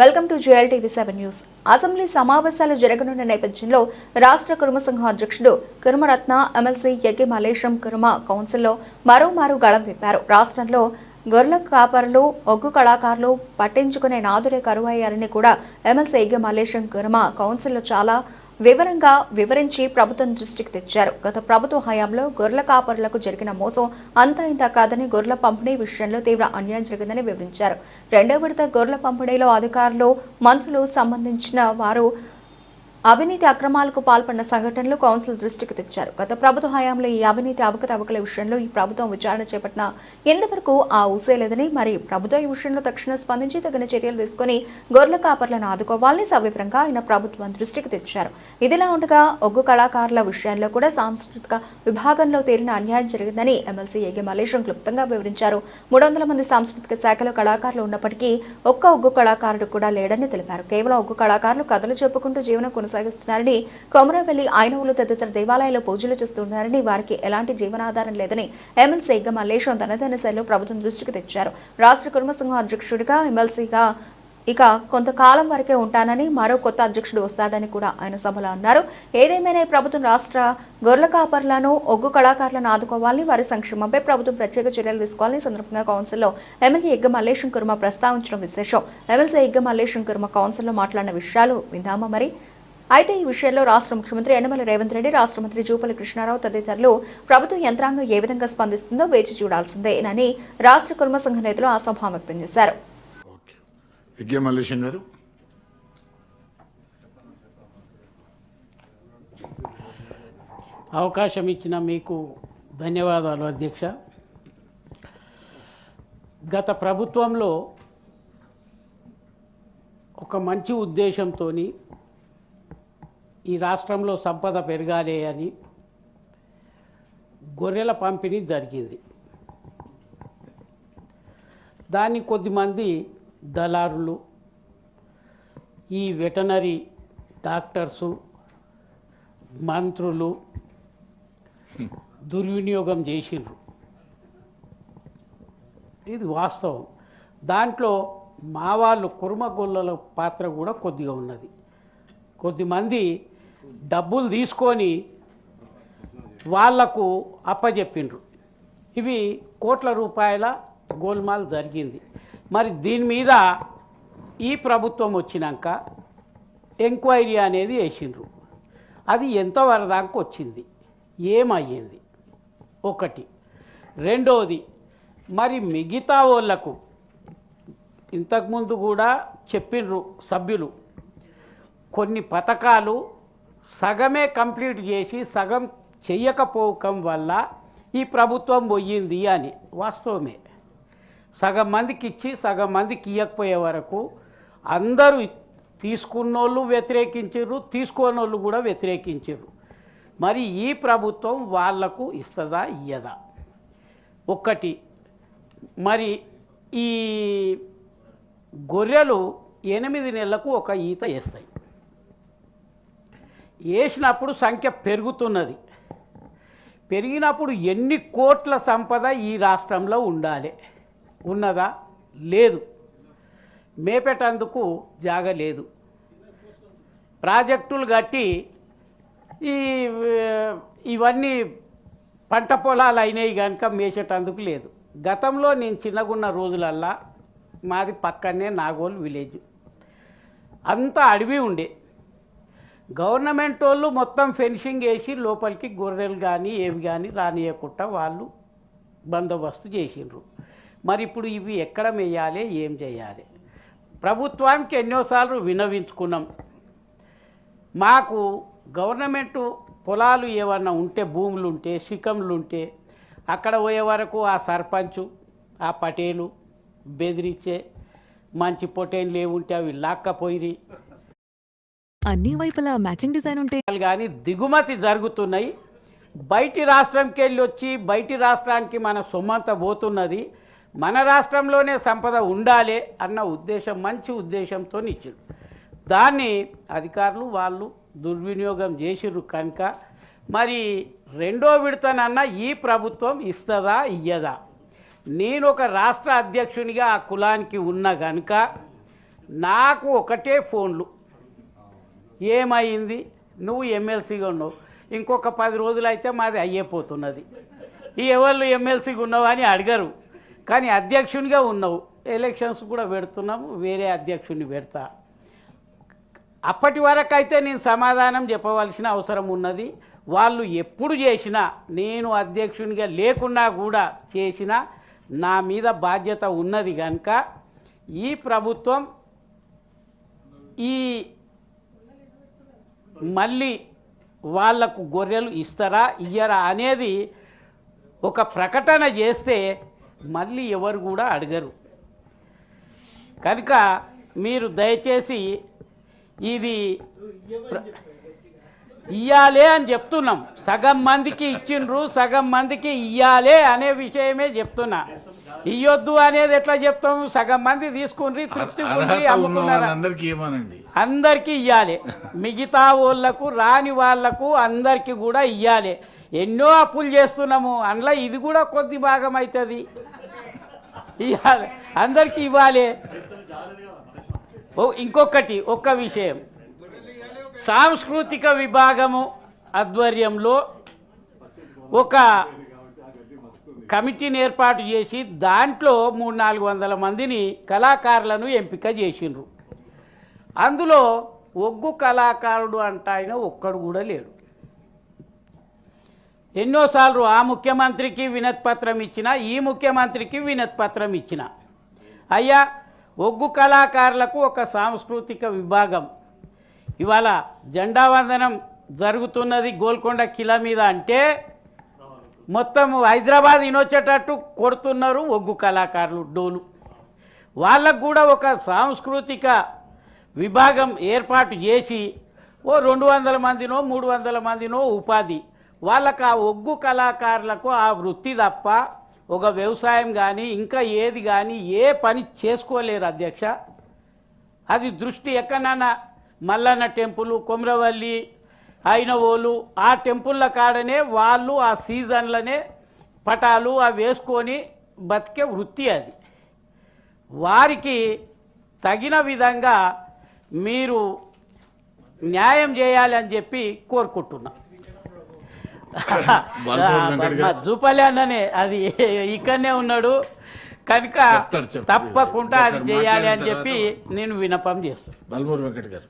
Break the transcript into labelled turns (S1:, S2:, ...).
S1: Welcome to jewel TV seven news. Assembly సమావేశాలు జరగనున్న నేపథ్యంలో రాష్ట్ర కుర్మసంఘం అధ్యక్షుడు కురుమరత్న ఎమ్మెల్సీ యగ్గి మలేశం కురుమ కౌన్సిల్లో మరోమారు గళం విప్పారు. రాష్ట్రంలో గొర్రెల కాపరులు ఒగ్గు కళాకారులు పట్టించుకునే నాదురే కరువయ్యారని కూడా ఎమ్మెల్సీ యగ్గి మలేశం కురుమ కౌన్సిల్లో చాలా వివరంగా వివరించి ప్రభుత్వం దృష్టికి తెచ్చారు. గత ప్రభుత్వ హయాంలో గొర్రెల కాపరులకు జరిగిన మోసం అంతా ఇంత కాదని గొర్రెల పంపిణీ విషయంలో తీవ్ర అన్యాయం జరిగిందని వివరించారు. రెండో విడత గొర్రెల పంపిణీలో అధికారులు మంత్రులు సంబంధించిన వారు అవినీతి అక్రమాలకు పాల్పడిన సంఘటనలు కౌన్సిల్ దృష్టికి తెచ్చారు. గత ప్రభుత్వ హయాంలో ఈ అవినీతి అవకతవకల విషయంలో ఈ ప్రభుత్వం విచారణ చేపట్టిన ఎంతవరకు ఆ ఊసేలేదని మరి ప్రభుత్వం ఈ విషయంలో తక్షణ స్పందించి తగిన చర్యలు తీసుకుని గొర్రెల కాపర్లను ఆదుకోవాలని సవివరంగా ఆయన ప్రభుత్వం దృష్టికి తెచ్చారు. ఇదిలా ఉండగా ఒగ్గు కళాకారుల విషయంలో కూడా సాంస్కృతిక విభాగంలో తేలిన అన్యాయం జరిగిందని ఎమ్మెల్సీ ఏగే మల్లేశం క్లుప్తంగా వివరించారు. మూడు వందల మంది సాంస్కృతిక శాఖలో కళాకారులు ఉన్నప్పటికీ ఒక్క ఒగ్గు కళాకారుడు కూడా లేడని తెలిపారు. కేవలం ఒగ్గు కళాకారులు కథలు చెప్పుకుంటూ జీవనం కొనసాగిస్తున్నారని కొమరవెల్లి ఐనవులు తదితర దేవాలయాల్లో పూజలు చేస్తున్నారని వారికి ఎలాంటి జీవనాధారం లేదని ఎమ్మెల్సీ ఇగ్గ మల్లేశం తనదైన శైలిలో ప్రభుత్వం దృష్టికి తెచ్చారు. రాష్ట్ర కుటుంబ సంఘం అధ్యక్షుడిగా ఎమ్మెల్సీగా ఇక కొంతకాలం వరకే ఉంటానని మరో కొత్త అధ్యక్షుడు వస్తాడని కూడా ఆయన సభలో అన్నారు. ఏదేమైనా ప్రభుత్వం రాష్ట్ర గొర్రెల కాపర్లను ఒగ్గు కళాకారులను ఆదుకోవాలని వారి సంక్షేమంపై ప్రభుత్వం ప్రత్యేక చర్యలు తీసుకోవాలని సందర్భంగా కౌన్సిల్లో ఎమ్మెల్యే ఎగ్గ మల్లేశం కుర్మ ప్రస్తావించడం విశేషం. ఎమ్మెల్సీ ఎగ్గ మల్లేశం కుర్మ కౌన్సిల్లో మాట్లాడిన విషయాలు విందామా మరి? అయితే ఈ విషయంలో రాష్ట్ర ముఖ్యమంత్రి యనమల రేవంత్ రెడ్డి రాష్ట్ర మంత్రి జూపల్లి కృష్ణారావు తదితరులు ప్రభుత్వ యంత్రాంగం ఏ విధంగా స్పందిస్తుందో వేచి చూడాల్సిందేనని రాష్ట్ర కుర్మ సంఘ నేతలు ఆశాభావం వ్యక్తం చేశారు.
S2: అవకాశం ఇచ్చిన మీకు ధన్యవాదాలు అధ్యక్ష. గత ప్రభుత్వంలో ఒక మంచి ఉద్దేశంతో ఈ రాష్ట్రంలో సంపద పెరగాలి అని గొర్రెల పంపిణీ జరిగింది. దాన్ని కొద్దిమంది దళారులు ఈ వెటనరీ డాక్టర్సు మంత్రులు దుర్వినియోగం చేసిండ్రు. ఇది వాస్తవం. దాంట్లో మా వాళ్ళు కుర్మగొల్లల పాత్ర కూడా కొద్దిగా ఉన్నది. కొద్దిమంది డబ్బులు తీసుకొని వాళ్ళకు అప్పచెప్పిండ్రు ఇవి కోట్ల రూపాయల గోల్మాల్ జరిగింది. మరి దీని మీద ఈ ప్రభుత్వం వచ్చినాక ఎంక్వైరీ అనేది వేసిండ్రు అది ఎంతవరకు దాకా వచ్చింది? ఏమయ్యింది? ఒకటి. రెండోది మరి మిగతా వాళ్ళకు ఇంతకుముందు కూడా చెప్పిండ్రు సభ్యులు కొన్ని పథకాలు సగమే కంప్లీట్ చేసి సగం చెయ్యకపోవటం వల్ల ఈ ప్రభుత్వం పోయింది అని వాస్తవమే. సగం మందికి ఇచ్చి సగం మందికి ఇవ్వకపోయే వరకు అందరూ తీసుకున్నోళ్ళు వ్యతిరేకించారు తీసుకోనోళ్ళు కూడా వ్యతిరేకించారు మరి ఈ ప్రభుత్వం వాళ్ళకు ఇస్తుందా ఇయ్యదా? ఒక్కటి మరి ఈ గొర్రెలు ఎనిమిది నెలలకు ఒక ఈత వేస్తాయి. వేసినప్పుడు సంఖ్య పెరుగుతున్నది. పెరిగినప్పుడు ఎన్ని కోట్ల సంపద ఈ రాష్ట్రంలో ఉండాలి? ఉన్నదా? లేదు. మేపెటందుకు జాగ లేదు. ప్రాజెక్టులు కట్టి ఈ ఇవన్నీ పంట పొలాలు అయినాయి కనుక మేసేటందుకు లేదు. గతంలో నేను చిన్నగున్న రోజులల్లా మాది పక్కనే నాగోల్ విలేజ్. అంతా అడవి ఉండే. గవర్నమెంట్ వాళ్ళు మొత్తం ఫెన్సింగ్ వేసి లోపలికి గొర్రెలు కానీ ఏవి కానీ రానియకుండా వాళ్ళు బందోబస్తు చేసిండ్రు. మరి ఇప్పుడు ఇవి ఎక్కడ వేయాలి ఏం చేయాలి? ప్రభుత్వానికి ఎన్నోసార్లు వినవించుకున్నాం మాకు గవర్నమెంట్ పొలాలు ఏమన్నా ఉంటే భూములు ఉంటే శిఖంలు ఉంటే అక్కడ పోయే వరకు ఆ సర్పంచు ఆ పటేలు బెదిరించే మంచి పొటేన్లు ఏముంటే అవి లాక్కపోయి
S3: అన్ని వైపులా మ్యాచింగ్ డిజైన్ ఉంటే
S2: కానీ దిగుమతి జరుగుతున్నాయి. బయటి రాష్ట్రంకి వెళ్ళి వచ్చి బయటి రాష్ట్రానికి మన సొమ్మంత పోతున్నది. మన రాష్ట్రంలోనే సంపద ఉండాలి అన్న ఉద్దేశం మంచి ఉద్దేశంతో ఇచ్చారు దాన్ని అధికారులు వాళ్ళు దుర్వినియోగం చేసిర్రు కనుక. మరి రెండో విడతనన్నా ఈ ప్రభుత్వం ఇస్తుందా ఇయ్యదా? నేను ఒక రాష్ట్ర అధ్యక్షునిగా ఆ కులానికి ఉన్న కనుక నాకు ఒకటే ఫోన్లు. ఏమైంది? నువ్వు ఎమ్మెల్సీగా ఉన్నావు. ఇంకొక పది రోజులు అయితే మాది అయ్యేపోతున్నది ఈ ఎవరు ఎమ్మెల్సీగా ఉన్నావు అని అడగరు. కానీ అధ్యక్షునిగా ఉన్నావు. ఎలక్షన్స్ కూడా పెడుతున్నాము. వేరే అధ్యక్షుడిని పెడతా. అప్పటి వరకు అయితే నేను సమాధానం చెప్పవలసిన అవసరం ఉన్నది. వాళ్ళు ఎప్పుడు చేసినా నేను అధ్యక్షునిగా లేకున్నా కూడా చేసినా నా మీద బాధ్యత ఉన్నది కనుక ఈ ప్రభుత్వం ఈ మళ్ళీ వాళ్ళకు గొర్రెలు ఇస్తారా ఇయ్యరా అనేది ఒక ప్రకటన చేస్తే మళ్ళీ ఎవరు కూడా అడగరు. కనుక మీరు దయచేసి ఇది ప్ర- ఇయ్యాలే అని చెప్తున్నాం. సగం మందికి ఇచ్చిండ్రు సగం మందికి ఇయ్యాలే అనే విషయమే చెప్తున్నా. ఇయ్యొద్దు అనేది ఎట్లా చెప్తాము సగం మంది తీసుకుని తృప్తి అందరికీ ఇవ్వాలి మిగతా వాళ్ళకు రాని వాళ్ళకు అందరికీ కూడా ఇవ్వాలి ఎన్నో అప్పులు చేస్తున్నాము. అందులో ఇది కూడా కొద్ది భాగం అవుతుంది ఇవ్వాలి అందరికీ ఇవ్వాలి. ఓ ఇంకొకటి ఒక్క విషయం. సాంస్కృతిక విభాగము ఆధ్వర్యంలో ఒక కమిటీని ఏర్పాటు చేసి దాంట్లో మూడు నాలుగు వందల మందిని కళాకారులను ఎంపిక చేసిండ్రు. అందులో ఒగ్గు కళాకారుడు అంట ఆయన ఒక్కడు కూడా లేడు. ఎన్నోసార్లు ఆ ముఖ్యమంత్రికి వినత్పత్రం ఇచ్చిన ఈ ముఖ్యమంత్రికి వినత్పత్రం ఇచ్చిన. అయ్యా ఒగ్గు కళాకారులకు ఒక సాంస్కృతిక విభాగం. ఇవాళ జెండా వందనం జరుగుతున్నది గోల్కొండ కిల మీద అంటే మొత్తం హైదరాబాద్ ఇనొచ్చేటట్టు కొడుతున్నారు ఒగ్గు కళాకారులు డోలు. వాళ్ళకు కూడా ఒక సాంస్కృతిక విభాగం ఏర్పాటు చేసి ఓ రెండు వందల మందినో మూడు వందల మందినో ఉపాధి. వాళ్ళకు ఆ ఒగ్గు కళాకారులకు ఆ వృత్తి తప్ప ఒక వ్యవసాయం కానీ ఇంకా ఏది కానీ ఏ పని చేసుకోలేరు అధ్యక్ష. అది దృష్టి ఎక్కడన్నా మల్లన్న టెంపుల్ కొమరవల్లి అయినవోలు ఆ టెంపుల్ల కాడనే వాళ్ళు ఆ సీజన్లనే పటాలు అవి వేసుకొని బతికే వృత్తి అది. వారికి తగిన విధంగా మీరు న్యాయం చేయాలి అని చెప్పి కోరుకుంటున్నా. జూపల్లి అన్ననే అది ఇక్కడనే ఉన్నాడు. కనుక. తప్పకుండా అది చేయాలి అని చెప్పి నేను వినపం చేస్తాను
S4: బల్మూరు వెంకట్ గారు.